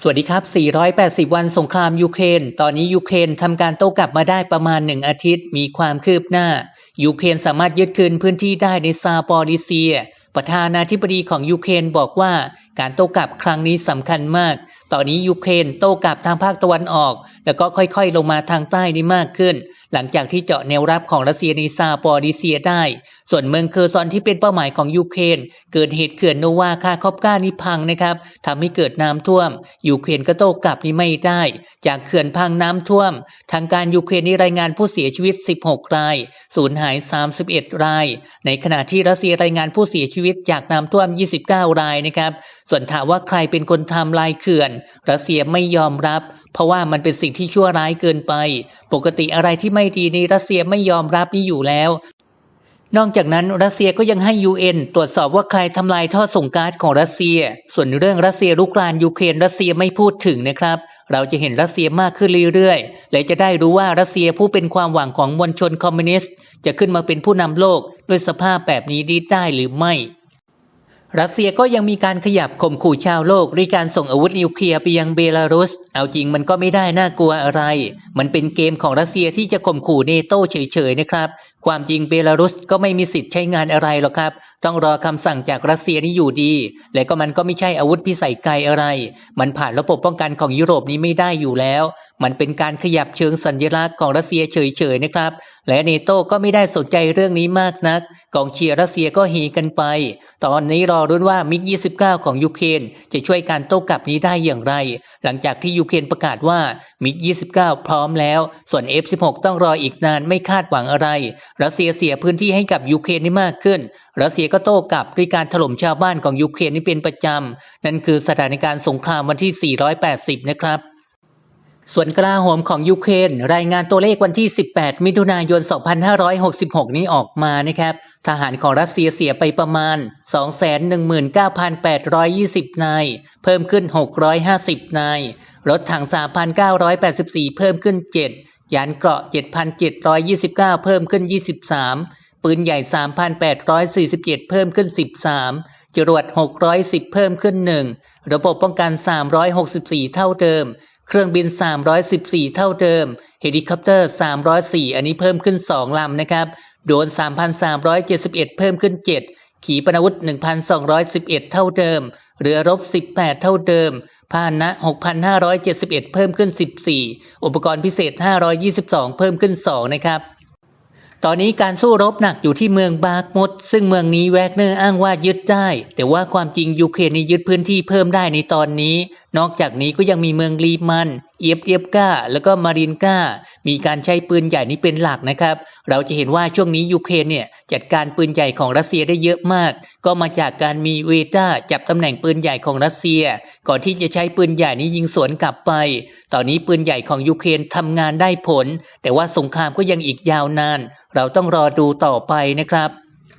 สวัสดีครับ 480 วันสงครามยูเครน ตอนนี้ยูเครนทำการโต้กลับมาได้ประมาณหนึ่งอาทิตย์ มีความคืบหน้า ยูเครนสามารถยึดคืนพื้นที่ได้ในซาปอริเซีย ประธานาธิบดีของยูเครนบอกว่าการโต้กลับครั้งนี้สำคัญมาก ตอนนี้ยูเครนโต้กลับทางภาคตะวันออก แล้วก็ค่อยๆ ลงมาทางใต้นี้มากขึ้น หลังจากที่เจาะแนวรับของรัสเซียในซาปอริเซียได้ ส่วนเมืองเคอร์ซอนที่เป็นเป้าหมายของยูเครนเกิดเหตุเขื่อนโนวาคาคอปกานี่พังนะครับทำให้เกิดน้ำท่วม ยูเครนก็โต้กลับนี่ไม่ได้ จากเขื่อนพังน้ำท่วม ทางการยูเครนนี่รายงานผู้เสียชีวิต 16 ราย สูญหาย 31 ราย ในขณะที่รัสเซียรายงานผู้เสียชีวิตจากน้ำท่วม 29 รายนะครับส่วนถามว่าใครเป็นคนทำลายเขื่อน รัสเซียไม่ยอมรับ เพราะว่ามันเป็นสิ่งที่ชั่วร้ายเกินไป ปกติอะไรที่ไม่ไม่ดีในรัสเซียไม่ยอมรับนี่อยู่แล้ว นอกจากนั้นรัสเซียก็ยังให้ UN ตรวจสอบว่าใครทำลายท่อส่งก๊าซของรัสเซีย ส่วนเรื่องรัสเซียลุกรานยูเครนรัสเซียไม่พูดถึงนะครับ เราจะเห็นรัสเซียมากขึ้นเรื่อยๆ และจะได้รู้ว่ารัสเซียผู้เป็นความหวังของมวลชนคอมมิวนิสต์จะขึ้นมาเป็นผู้นำโลกด้วยสภาพแบบนี้ได้หรือไม่ รัสเซียก็ยังมีการขยับข่มขู่ชาวโลกด้วยการส่งอาวุธนิวเคลียร์ไปยังเบลารุส เอาจริงมันก็ไม่ได้น่ากลัวอะไร มันเป็นเกมของรัสเซียที่จะข่มขู่เนโตเฉยๆนะครับ ความจริงเบลารุสก็ไม่มีสิทธิ์ใช้งานอะไรหรอกครับ ต้องรอคำสั่งจากรัสเซียนี่อยู่ดี และก็มันก็ไม่ใช่อาวุธพิสัยไกลอะไร มันผ่านระบบป้องกันของยุโรปนี้ไม่ได้อยู่แล้ว มันเป็นการขยับเชิงสัญลักษณ์ของรัสเซียเฉยๆนะครับ และเนโตก็ไม่ได้สนใจเรื่องนี้มากนัก กองเชียร์รัสเซียก็เฮกันไป ตอนนี้รอรุ้นว่ามิก 29 ของยูเครนจะช่วยการโต้กลับนี้ได้อย่างไร หลังจากที่ยูเครนประกาศว่ามิก 29 พร้อมแล้ว ส่วน F16 ต้องรออีกนานไม่คาดหวังอะไร รัสเซียเสียพื้นที่ให้กับยูเครนนี่มากขึ้น รัสเซียก็โต้กลับด้วยการถล่มชาวบ้านของยูเครนนี่เป็นประจำ นั่นคือสถานการณ์สงครามวันที่ 480 นะครับ ส่วนกลาโหมของยูเครนรายงานตัวเลขวันที่ 18 มิถุนายน 2566 นี้ออกมานะครับ ทหารของรัสเซียเสียไปประมาณ 219,820 นาย เพิ่มขึ้น 650 นาย รถถัง 3,984 เพิ่มขึ้น 7 ยานเกราะ 7,729 เพิ่มขึ้น 23 ปืนใหญ่ 3,847 เพิ่มขึ้น 13 จรวด 610 เพิ่มขึ้น 1 ระบบป้องกัน 364 เท่าเดิม เครื่องบิน 314 เท่าเดิม เฮลิคอปเตอร์ 304 อันนี้เพิ่มขึ้น 2 ลำนะครับ โดน 3,371 เพิ่มขึ้น 7 ขีปนาวุธ 1,211 เท่าเดิม เรือรบ 18 เท่าเดิม พาหนะ 6,571 เพิ่มขึ้น 14 อุปกรณ์พิเศษ 522 เพิ่มขึ้น 2 นะครับ ตอนนี้การสู้รบหนักอยู่ที่เมืองบากมด ซึ่งเมืองนี้แวกเนอร์อ้างว่ายึดได้ แต่ว่าความจริงยูเครนนี้ยึดพื้นที่เพิ่มได้ในตอนนี้ นอกจากนี้ก็ยังมีเมืองลีมัน เอียบเอียบกาแล้วก็มารินก้า มีการใช้ปืนใหญ่นี้เป็นหลักนะครับ เราจะเห็นว่าช่วงนี้ยูเครนเนี่ยจัดการปืนใหญ่ของรัสเซียได้เยอะมาก ก็มาจากการมีเวต้าจับตำแหน่งปืนใหญ่ของรัสเซีย ก่อนที่จะใช้ปืนใหญ่นี้ยิงสวนกลับไป ตอนนี้ปืนใหญ่ของยูเครนทำงานได้ผล แต่ว่าสงครามก็ยังอีกยาวนาน เราต้องรอดูต่อไปนะครับ